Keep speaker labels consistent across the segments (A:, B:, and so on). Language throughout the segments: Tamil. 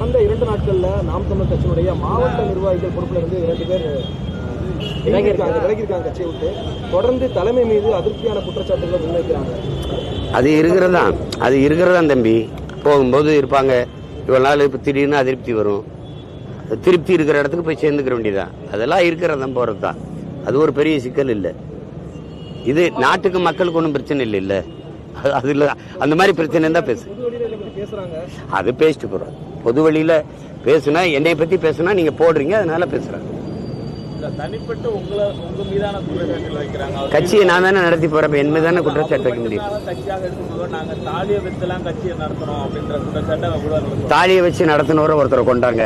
A: கடந்த இரண்டு நாட்கள்ல நாம் தமிழர் கட்சியுடைய மாவட்ட நிர்வாகிகள் பொறுப்புல இருந்து இரண்டு பேர் விலகியிருக்காங்க விலகியிருக்காங்க கட்சியை விட்டு. தொடர்ந்து தலைமை மீது அதிருப்தியான குற்றச்சாட்டுகளை முன்வைக்கிறாங்க.
B: அது இருக்கிறதா? அது இருக்கிறதா தம்பி? போகும்போது இருப்பாங்க. இவ்வளவு நாள் இப்போ திடீர்னு அதிருப்தி வரும். திருப்தி இருக்கிற இடத்துக்கு போய் சேர்ந்துக்கிற வேண்டியதான் அதெல்லாம் இருக்கிறதான் போகிறது தான் அது ஒரு பெரிய சிக்கல் இல்லை. இது நாட்டுக்கு மக்களுக்கு ஒன்றும் பிரச்சனை இல்லை இல்லை. அது- இல்லை. அந்த மாதிரி பிரச்சனை இருந்தால் பேசு அது பேசிட்டு போகிறோம் பொது வழியில் பேசுனா என்னை பற்றி பேசுனா நீங்கள் போடுறீங்க அதனால பேசுகிறேன் கட்சியை நான் தானே நடத்தி போகிறப்ப என் மீது தானே குற்றச்சாட்டு வைக்க முடியும்.
C: நாங்க. தாலியை
B: வச்சு நடத்தினவரை ஒருத்தரை கொண்டாங்க.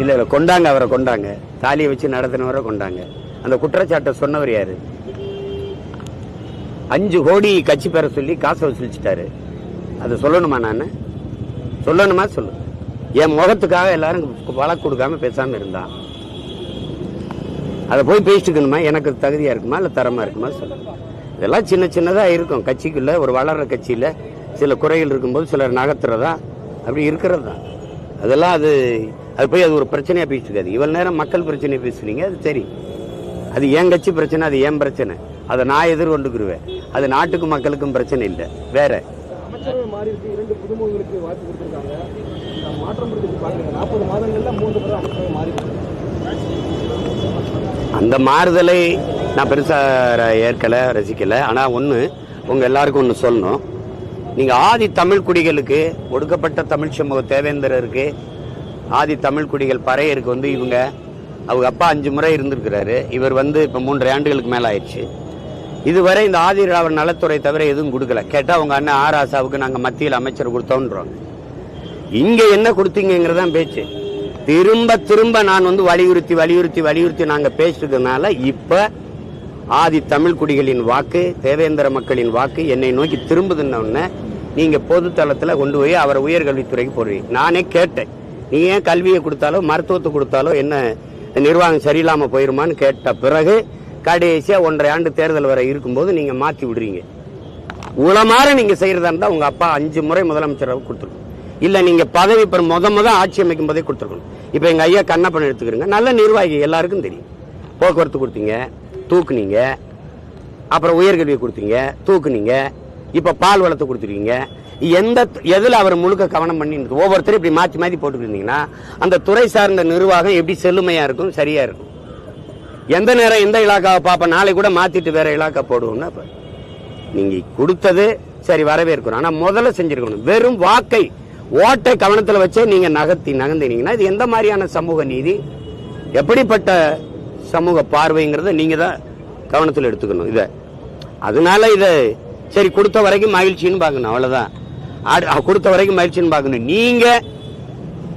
B: இல்ல இல்ல கொண்டாங்க அவரை கொண்டாங்க. தாலியை வச்சு நடத்தினவரை கொண்டாங்க. அந்த குற்றச்சாட்டை சொன்னவர் யாரு? அஞ்சு கோடி கட்சி பெற சொல்லி காசை வசூலிச்சிட்டாரு. அதை சொல்லணுமா நான்? சொல்லணுமா? சொல்லு. என் முகத்துக்காக எல்லாரும் வழக்கு கொடுக்காம பேசாமல் இருந்தான் அதை போய் பேசிட்டுக்கணுமா எனக்கு தகுதியாக இருக்குமா? இல்லை தரமாக இருக்குமா? சொல்லு. இதெல்லாம் சின்ன சின்னதாக இருக்கும். கட்சிக்குள்ளே ஒரு வளர்கிற கட்சியில் சில குறைகள் இருக்கும்போது சிலர் நகர்த்துறதா? அப்படி இருக்கிறது? தான் அதெல்லாம் அது அது போய் அது ஒரு பிரச்சனையாக பேசிட்டு இருக்காது. நேரம் மக்கள் பிரச்சனையை பேசுறீங்க அது சரி. அது என் கட்சி பிரச்சனை அது என் பிரச்சனை. அதை நான் எதிர்கொண்டுக்குருவேன். அது நாட்டுக்கும் மக்களுக்கும் பிரச்சனை இல்லை. வேற.
A: அமைச்சரவை மாறி இருக்கு இரண்டு புதுமுகங்களுக்கு வாய்ப்பு கொடுத்துருக்காங்க. இந்த மாற்றம் இருக்கு பாக்குறீங்க நாற்பது மாதங்கள்ல மூன்று முறை அமைச்சரவை மாறி
B: அந்த மாறுதலை நான் பெருசா ர- ஏற்கல ரசிக்கல. ஆனா ஒண்ணு உங்க எல்லாருக்கும் ஒன்று சொல்லணும். நீங்க ஆதி தமிழ் குடிகளுக்கு ஒடுக்கப்பட்ட தமிழ் சமூக தேவேந்திரருக்கு ஆதி தமிழ் குடிகள் பறையருக்கு வந்து இவங்க அவங்க அப்பா அஞ்சு முறை இருந்திருக்கிறாரு. இவர் வந்து இப்போ மூன்றரை ஆண்டுகளுக்கு மேலே ஆயிடுச்சு இதுவரை இந்த ஆதி நலத்துறை தவிர எதுவும் கொடுக்கல. கேட்டால் உங்கள் அண்ணன் ஆர் ஆசாவுக்கு நாங்கள் மத்தியில் அமைச்சர் கொடுத்தோன்றோம். இங்கே என்ன கொடுத்தீங்கிறதான் பேச்சு. திரும்ப திரும்ப நான் வந்து வலியுறுத்தி வலியுறுத்தி வலியுறுத்தி நாங்கள் பேசுறதுனால இப்போ ஆதி தமிழ் குடிகளின் வாக்கு தேவேந்திர மக்களின் வாக்கு என்னை நோக்கி திரும்புதுன்ன நீங்கள் பொது தளத்தில் கொண்டு போய் அவரை உயர்கல்வித்துறைக்கு போடுவீங்க நானே கேட்டேன். நீ ஏன் கல்வியை கொடுத்தாலோ மருத்துவத்தை கொடுத்தாலோ என்ன நிர்வாகம் சரியில்லாமல் போயிருமான்னு கேட்ட பிறகு கடைசியாக ஒன்றரை ஆண்டு தேர்தல் வரை இருக்கும்போது நீங்க மாத்தி விடுறீங்க. உளமாற நீங்க செய்யறதா இருந்தா உங்க அப்பா அஞ்சு முறை முதலமைச்சராக கொடுத்துருக்கணும். இல்ல நீங்க பதவி பெற முத முத ஆட்சி அமைக்கும் போதே கொடுத்துருக்கணும். இப்ப எங்க ஐயா கண்ணப்பன் எடுத்துக்கிறீங்க. நல்ல நிர்வாகி எல்லாருக்கும் தெரியும். போக்குவரத்து கொடுத்தீங்க தூக்குனீங்க அப்புறம் உயர்கல்வியை கொடுத்தீங்க தூக்குனீங்க இப்ப பால் வளத்தை கொடுத்துருக்கீங்க. எந்த எதுல அவர் முழுக்க கவனம் பண்ணி ஒவ்வொருத்தரும் இப்படி மாத்தி மாத்தி போட்டுக்கிட்டீங்கன்னா அந்த துறை சார்ந்த நிர்வாகம் எப்படி செல்லுமையா இருக்கும் சரியா இருக்கும்? எந்த நேரம் எந்த இலாக்காவை பார்ப்பேன் நாளை கூட மாத்திட்டு வேற இலாக்கா போடுவோம்னா இப்போ நீங்க கொடுத்தது சரி வரவேற்கிறோம் ஆனா முதல்ல செஞ்சிருக்கணும். வெறும் வாக்கை ஓட்டை கவனத்தில் வச்சே நீங்க நகர்த்தி நகர்ந்தினீங்கன்னா இது எந்த மாதிரியான சமூக நீதி? எப்படிப்பட்ட சமூக பார்வைங்கிறத நீங்க தான் கவனத்தில் எடுத்துக்கணும் இத. அதனால இதை சரி கொடுத்த வரைக்கும் மகிழ்ச்சின்னு பார்க்கணும் அவ்வளவுதான். ஆடு- கொடுத்த வரைக்கும் மகிழ்ச்சின்னு பார்க்கணும். நீங்க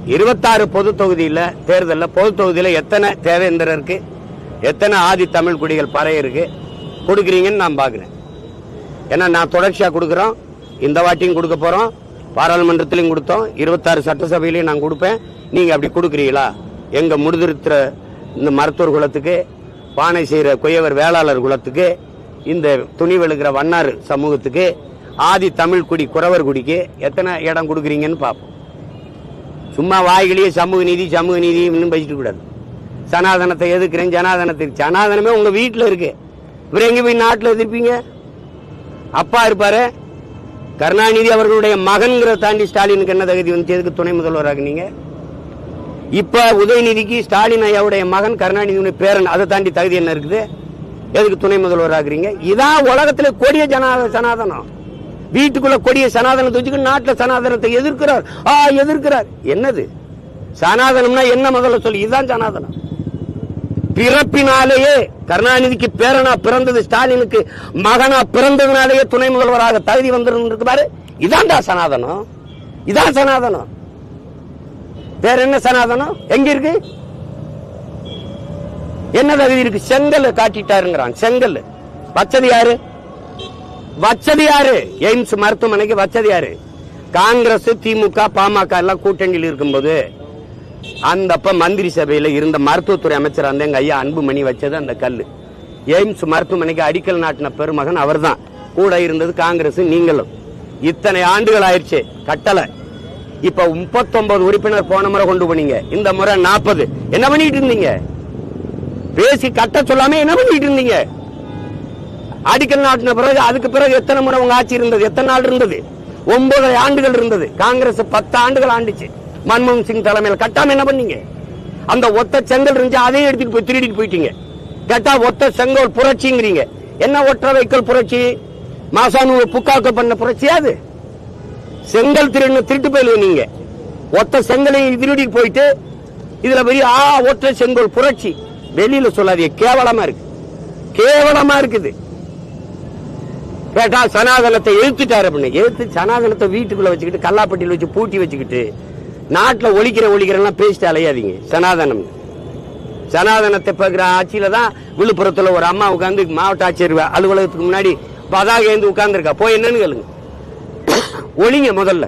B: இருபத்தாறு பொது தொகுதியில் தேர்தலில் பொது தொகுதியில் எத்தனை தேவேந்திரருக்கு எத்தனை ஆதி தமிழ் குடிகள் பறையருக்கு கொடுக்குறீங்கன்னு நான் பார்க்குறேன். ஏன்னா நான் தொடர்ச்சியாக கொடுக்குறோம். இந்த வாட்டியும் கொடுக்க போகிறோம் பாராளுமன்றத்திலையும் கொடுத்தோம். இருபத்தாறு சட்டசபையிலையும் நான் கொடுப்பேன். நீங்கள் அப்படி கொடுக்குறீங்களா? எங்கள் முடிதிருத்துற இந்த மருத்துவர் குலத்துக்கு பானை செய்கிற குயவர் வேளாளர் குலத்துக்கு இந்த துணி வெளுக்கிற வண்ணார் சமூகத்துக்கு ஆதி தமிழ் குடி குறவர் குடிக்கு எத்தனை இடம் கொடுக்குறீங்கன்னு பார்ப்போம். சும்மா வாய்களையே சமூக நீதி சமூக நீதி இன்னும் பேசிட்டு கூடாது. சனாதனத்தை எதிர்க்கிறேன் ஜனாதனத்துக்கு சனாதனமே உங்க வீட்டில் இருக்கு. இவர் எங்க போய் நாட்டில் எதிர்ப்பீங்க? அப்பா இருப்பாரு. கருணாநிதி அவர்களுடைய மகன்கிற தாண்டி ஸ்டாலினுக்கு என்ன தகுதி வந்து எதுக்கு துணை முதல்வராக நீங்க? இப்ப உதயநிதிக்கு ஸ்டாலின் ஐயாவுடைய மகன் கருணாநிதியுடைய பேரன் அதை தாண்டி தகுதி என்ன இருக்குது? எதுக்கு துணை முதல்வராகிறீங்க இதான் உலகத்துல கொடிய ஜனாத சனாதனம். வீட்டுக்குள்ள கொடிய சனாதனத்தை வச்சுக்கிட்டு நாட்டில் சனாதனத்தை எதிர்க்கிறார். ஆ எதிர்க்கிறார். என்னது? சனாதனம்னா என்ன முதல்ல சொல்லி? இதுதான் சனாதனம். பிறப்பினாலேயே கருணாநிதிக்கு பேரனா பிறந்தது ஸ்டாலினுக்கு மகனா பிறந்ததுனாலேயே துணை முதல்வராக தகுதி வந்திருக்கு பாரு. இதான்டா சனாதனம். இதான் சனாதனம். வேற என்ன சனாதனம்? எங்க இருக்கு? என்ன தகுதி இருக்கு? செங்கல் காட்டிட்டாருங்கிறான். செங்கல். வச்சது யாரு? வச்சது யாரு? எய்ம்ஸ் மருத்துவமனைக்கு வச்சது யாரு? காங்கிரஸ் திமுக பாமக எல்லாம் கூட்டணியில் இருக்கும்போது அந்த அப்ப மந்திரி சபையில இருந்த மருத்துவத்துறை அமைச்சர் அந்த எங்க ஐயா அன்புமணி வச்சது அந்த கல்லு. எய்ம்ஸ் மருத்துவமனைக்கு அடிக்கல் நாட்டின பெருமகன் அவர்தான். கூட இருந்தது காங்கிரஸ் நீங்களும். இத்தனை ஆண்டுகள் ஆயிடுச்சு கட்டளை இப்ப முப்பத்தொன்பது உறுப்பினர் போன முறை கொண்டு போனீங்க. இந்த முறை நாற்பது என்ன பண்ணிட்டு இருந்தீங்க? பேசி கட்ட சொல்லாம என்ன பண்ணிட்டு இருந்தீங்க? அடிக்கல் நாட்டின பிறகு அதுக்கு பிறகு எத்தனை முறை உங்க ஆட்சி இருந்தது? எத்தனை நாள் இருந்தது? ஒன்பது ஆண்டுகள் இருந்தது. காங்கிரஸ் பத்து ஆண்டுகள் ஆண்டுச்சு. மன்மோகன் சிங் தலைமையில் கட்டாம என்ன பண்ணீங்க? அந்த ஒத்த செங்கல் இருந்துச்சு அதையும் எடுத்துட்டு போய் திருடிட்டு போயிட்டீங்க. கேட்டா ஒத்த செங்கல் புரட்சிங்கிறீங்க. என்ன ஒற்ற வைக்கல் புரட்சி? மாசானு புக்காக்க பண்ண புரட்சியா அது? செங்கல் திருடு திருட்டு போயில நீங்க. ஒத்த செங்கலையும் திருடி போயிட்டு இதுல பெரிய ஆ ஒற்றை செங்கல் புரட்சி. வெளியில சொல்லாதீங்க கேவலமா இருக்கு. கேவலமா இருக்குது. கேட்டா சனாதனத்தை எழுத்துட்டாரு அப்படின்னு. எழுத்து சனாதனத்தை வீட்டுக்குள்ள வச்சுக்கிட்டு கல்லாப்பட்டியில் வச்சு பூட்டி வச்சுக்கிட்டு நாட்டுல ஒழிக்கிற ஒழிக்கிறெல்லாம் பேசிட்டு அலையாதீங்க. சனாதனம். சனாதனத்தை பார்க்குற ஆட்சியில தான் விழுப்புரத்துல ஒரு அம்மா உட்காந்து மாவட்ட ஆட்சியர் அலுவலகத்துக்கு முன்னாடி பதாக ஏந்து உட்கார்ந்துருக்கா. போய் என்னன்னு கேளுங்க. ஒழிங்க முதல்ல.